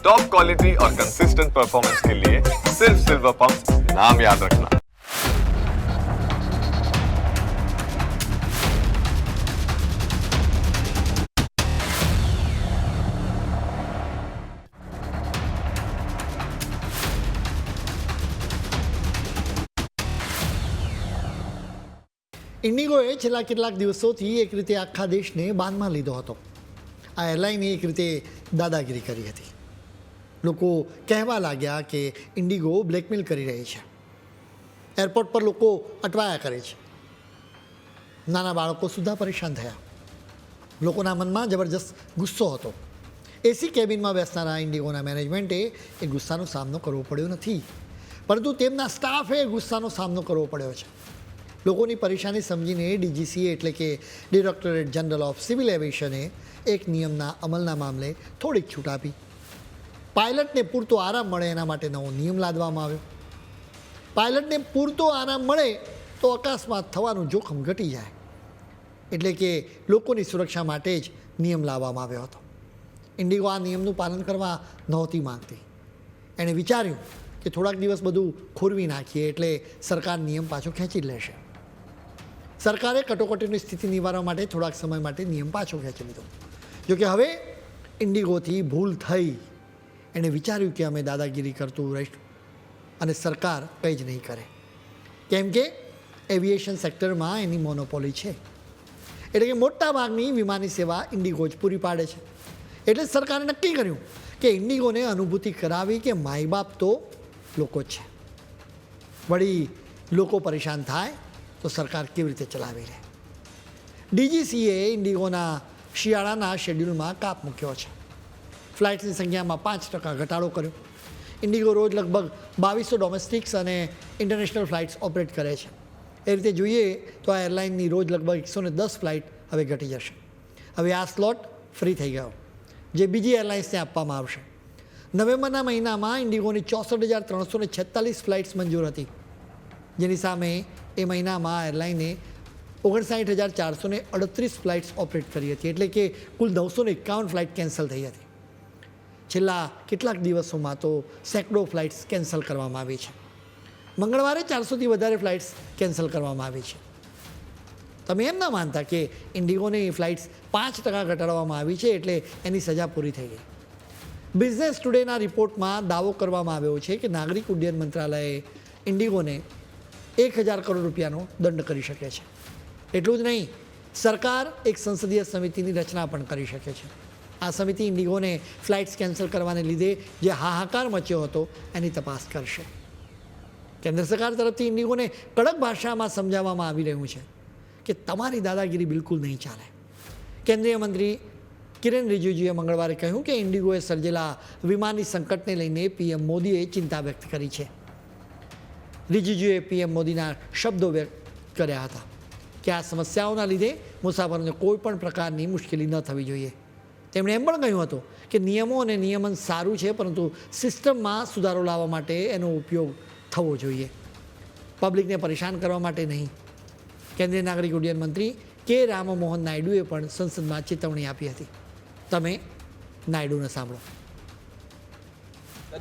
Top quality और consistent performance के लिए सिर्फ सिल्वर पंप नाम याद रखना ઇન્ડિગોએ છેલ્લા કેટલાક દિવસોથી એક રીતે આખા દેશને બાંધમાં લીધો હતો આ એરલાઇને એક રીતે દાદાગીરી કરી હતી લોકો કહેવા લાગ્યા કે ઇન્ડિગો બ્લેકમેલ કરી રહી છે. એરપોર્ટ પર લોકો અટવાયા કરે છે. નાના બાળકો સુધા પરેશાન થયા. લોકોના મનમાં જબરજસ્ત ગુસ્સો હતો. એસી કેબિનમાં બેસનારા ઇન્ડિગોના મેનેજમેન્ટે એ ગુસ્સાનો સામનો કરવો પડ્યો નથી. પરંતુ તેમના સ્ટાફે ગુસ્સાનો સામનો કરવો પડ્યો છે. લોકોની પરેશાની સમજીને ડીજીસીએ એટલે કે ડિરેક્ટોરેટ જનરલ ઓફ સિવિલ એવિએશને એક નિયમના અમલના મામલે થોડીક છૂટ આપી. પાયલટને પૂરતો આરામ મળે એના માટે નવો નિયમ લાદવામાં આવ્યો. પાયલટને પૂરતો આરામ મળે તો અકસ્માત થવાનું જોખમ ઘટી જાય. એટલે કે લોકોની સુરક્ષા માટે જ નિયમ લાવવામાં આવ્યો હતો. ઇન્ડિગો આ નિયમનું પાલન કરવા નહોતી માંગતી. એણે વિચાર્યું કે થોડાક દિવસ બધું ખોરવી નાખીએ એટલે સરકાર નિયમ પાછો ખેંચી લેશે. સરકારે કટોકટીની સ્થિતિ નિવારવા માટે થોડાક સમય માટે નિયમ પાછો ખેંચી લીધો. જોકે હવે ઇન્ડિગોથી ભૂલ થઈ એણે વિચાર્યું કે અમે દાદાગીરી કરતું રહીશું અને સરકાર કંઈ જ નહીં કરે. કેમ કે એવિએશન સેક્ટરમાં એની મોનોપોલી છે. એટલે કે મોટા ભાગની વિમાની સેવા ઇન્ડિગો જ પૂરી પાડે છે. એટલે સરકારે નક્કી કર્યું કે ઇન્ડિગોને અનુભૂતિ કરાવી કે માય બાપ તો લોકો છે. વળી લોકો પરેશાન થાય તો સરકાર કેવી રીતે ચલાવી લે? ડીજીસીએ ઇન્ડિગોના શિયાળાના શેડ્યુલમાં કાપ મૂક્યો છે. ફ્લાઇટ્સની સંખ્યામાં પાંચ ટકા ઘટાડો કર્યો. ઇન્ડિગો રોજ લગભગ બાવીસો ડોમેસ્ટિક્સ અને ઇન્ટરનેશનલ ફ્લાઇટ્સ ઓપરેટ કરે છે. એ રીતે જોઈએ તો આ એરલાઇનની રોજ લગભગ એકસો ને દસ ફ્લાઇટ હવે ઘટી જશે. હવે આ સ્લોટ ફ્રી થઈ ગયો. જે બીજી એરલાઇન્સને આપવામાં આવશે. નવેમ્બરના મહિનામાં ઇન્ડિગોની ચોસઠ હજાર ત્રણસો ને છેતાલીસ ફ્લાઇટ્સ મંજૂર હતી. જેની સામે એ મહિનામાં એરલાઈને ઓગણસાઠ હજાર ચારસો અડત્રીસ ફ્લાઇટ્સ ઓપરેટ કરી હતી. એટલે કે કુલ નવસો એકાવન ફ્લાઇટ કેન્સલ થઈ હતી. છેલ્લા કેટલાક દિવસોમાં તો સેંકડો ફ્લાઇટ્સ કેન્સલ કરવામાં આવી છે. મંગળવારે ચારસોથી વધારે ફ્લાઇટ્સ કેન્સલ કરવામાં આવી છે. તમે એમ ના માનતા કે ઇન્ડિગોની ફ્લાઇટ્સ પાંચ ટકા ઘટાડવામાં આવી છે એટલે એની સજા પૂરી થઈ ગઈ. બિઝનેસ ટુડેના રિપોર્ટમાં દાવો કરવામાં આવ્યો છે કે નાગરિક ઉડ્ડયન મંત્રાલયે ઇન્ડિગોને એક હજાર કરોડ રૂપિયાનો દંડ કરી શકે છે. એટલું જ નહીં, સરકાર એક સંસદીય સમિતિની રચના પણ કરી શકે છે. આ સમિતિ ઇન્ડિગોને ફ્લાઇટ્સ કેન્સલ કરવાને લીધે જે હાહાકાર મચ્યો હતો, એની તપાસ કરશે. કેન્દ્ર સરકાર તરફથી ઇન્ડિગોને કડક ભાષામાં સમજાવવામાં આવી રહ્યું છે કે તમારી દાદાગીરી બિલકુલ નહીં ચાલે. કેન્દ્રીય મંત્રી કિરેન રિજિજુએ મંગળવારે કહ્યું કે ઇન્ડિગોએ સર્જેલા વિમાની સંકટને લઈને પીએમ મોદીએ ચિંતા વ્યક્ત કરી છે. રિજિજુએ પીએમ મોદીના શબ્દો વ્યક્ત કર્યા હતા કે આ સમસ્યાઓના લીધે મુસાફરોને કોઈ પણ પ્રકારની મુશ્કેલી ન થવી જોઈએ. તેમણે એમ પણ કહ્યું હતું કે નિયમો અને નિયમન સારું છે પરંતુ સિસ્ટમમાં સુધારો લાવવા માટે એનો ઉપયોગ થવો જોઈએ પબ્લિકને પરેશાન કરવા માટે નહીં કેન્દ્રીય નાગરિક ઉડ્ડયન મંત્રી કે રામમોહન નાયડુએ પણ સંસદમાં ચેતવણી આપી હતી તમે નાયડુને સાંભળો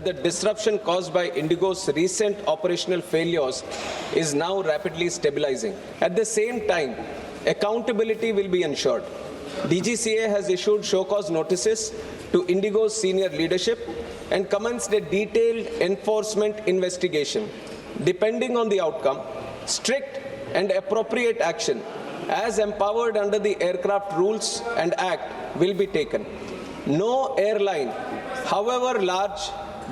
the disruption caused by Indigo's recent operational failures is now rapidly stabilizing. At the same time, accountability will be ensured. DGCA has issued show cause notices to Indigo's senior leadership and commenced a detailed enforcement investigation. Depending on the outcome, strict and appropriate action as empowered under the aircraft rules and act will be taken. No airline, however large,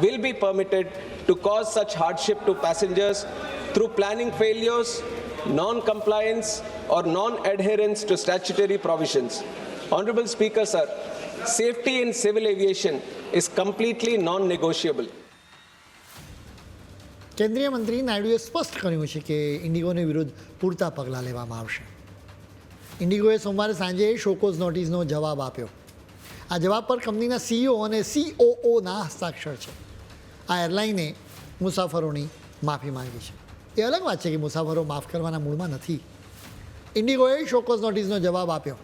will be permitted to cause such hardship to passengers through planning failures, non compliance, or non adherence to statutory provisions. Honorable Speaker, sir, safety in civil aviation is completely non negotiable. કેન્દ્રીય મંત્રી નાયડુએ સ્પષ્ટ કર્યું છે કે ઇન્ડિગોને વિરુદ્ધ પૂરતા પગલાં લેવામાં આવશે ઇન્ડિગોએ સોમવારે સાંજે શોકોઝ નોટિસનો જવાબ આપ્યો આ જવાબ પર કંપનીના સીઈઓ અને સીઓઓના હસ્તાક્ષર છે આ એરલાઈને મુસાફરોની માફી માંગી છે એ અલગ વાત છે કે મુસાફરો માફ કરવાના મૂળમાં નથી. ઇન્ડિગોએ શોકોઝ નોટિસનો જવાબ આપ્યો.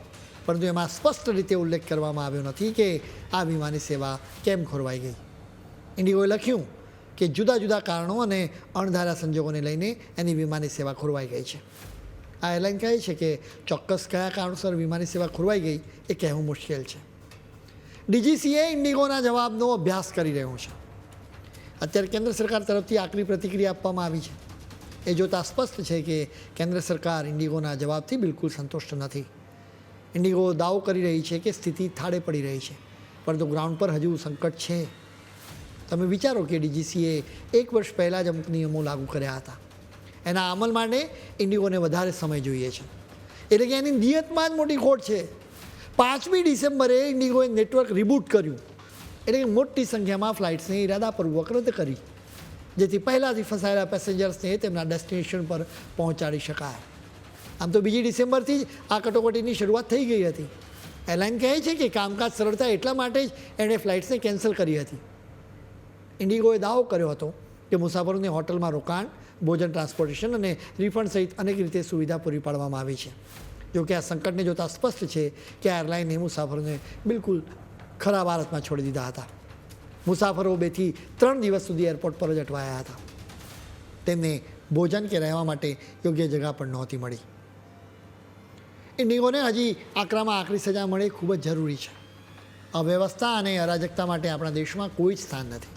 પરંતુ એમાં સ્પષ્ટ રીતે ઉલ્લેખ કરવામાં આવ્યો નથી કે આ વિમાની સેવા કેમ ખોરવાઈ ગઈ. ઇન્ડિગોએ લખ્યું કે જુદા જુદા કારણો અને અણધારા સંજોગોને લઈને એની વિમાની સેવા ખોરવાઈ ગઈ છે. આ એરલાઇન કહે છે કે ચોક્કસ કયા કારણોસર વિમાની સેવા ખોરવાઈ ગઈ એ કહેવું મુશ્કેલ છે. ડીજીસીએ ઇન્ડિગોના જવાબનો અભ્યાસ કરી રહ્યું છે. અત્યારે કેન્દ્ર સરકાર તરફથી આકરી પ્રતિક્રિયા આપવામાં આવી છે. એ જોતાં સ્પષ્ટ છે કે કેન્દ્ર સરકાર ઇન્ડિગોના જવાબથી બિલકુલ સંતુષ્ટ નથી. ઇન્ડિગો દાવો કરી રહી છે કે સ્થિતિ થાળે પડી રહી છે, પરંતુ ગ્રાઉન્ડ પર હજુ સંકટ છે. તમે વિચારો કે ડીજીસીએ એક વર્ષ પહેલાં જ અમુક નિયમો લાગુ કર્યા હતા. એના અમલ માટે ઇન્ડિગોને વધારે સમય જોઈએ છે. એટલે કે એની નિયતમાં જ મોટી ખોટ છે. પાંચમી ડિસેમ્બરે ઇન્ડિગોએ નેટવર્ક રિબૂટ કર્યું. એટલે કે મોટી સંખ્યામાં ફ્લાઇટ્સને ઇરાદાપૂર્વક રદ કરી. જેથી પહેલાંથી ફસાયેલા પેસેન્જર્સને તેમના ડેસ્ટિનેશન પર પહોંચાડી શકાય. આમ તો બીજી ડિસેમ્બરથી જ આ કટોકટીની શરૂઆત થઈ ગઈ હતી. એરલાઇન કહે છે કે કામકાજ સરળતા એટલા માટે જ એણે ફ્લાઇટ્સને કેન્સલ કરી હતી. ઇન્ડિગોએ દાવો કર્યો હતો કે મુસાફરોને હોટલમાં રોકાણ, ભોજન ટ્રાન્સપોર્ટેશન અને રિફંડ સહિત અનેક રીતે સુવિધા પૂરી પાડવામાં આવી છે. જોકે આ સંકટને જોતાં સ્પષ્ટ છે કે એરલાઈને મુસાફરોને બિલકુલ ખરાબ હાલતમાં છોડી દીધા હતા. મુસાફરો બેથી ત્રણ દિવસ સુધી એરપોર્ટ પર જ અટવાયા હતા. તેમને ભોજન કે રહેવા માટે યોગ્ય જગા પણ નહોતી મળી. ઇન્ડિગોને હજી આકરામાં આકરી સજા મળે ખૂબ જ જરૂરી છે. અવ્યવસ્થા અને અરાજકતા માટે આપણા દેશમાં કોઈ જ સ્થાન નથી.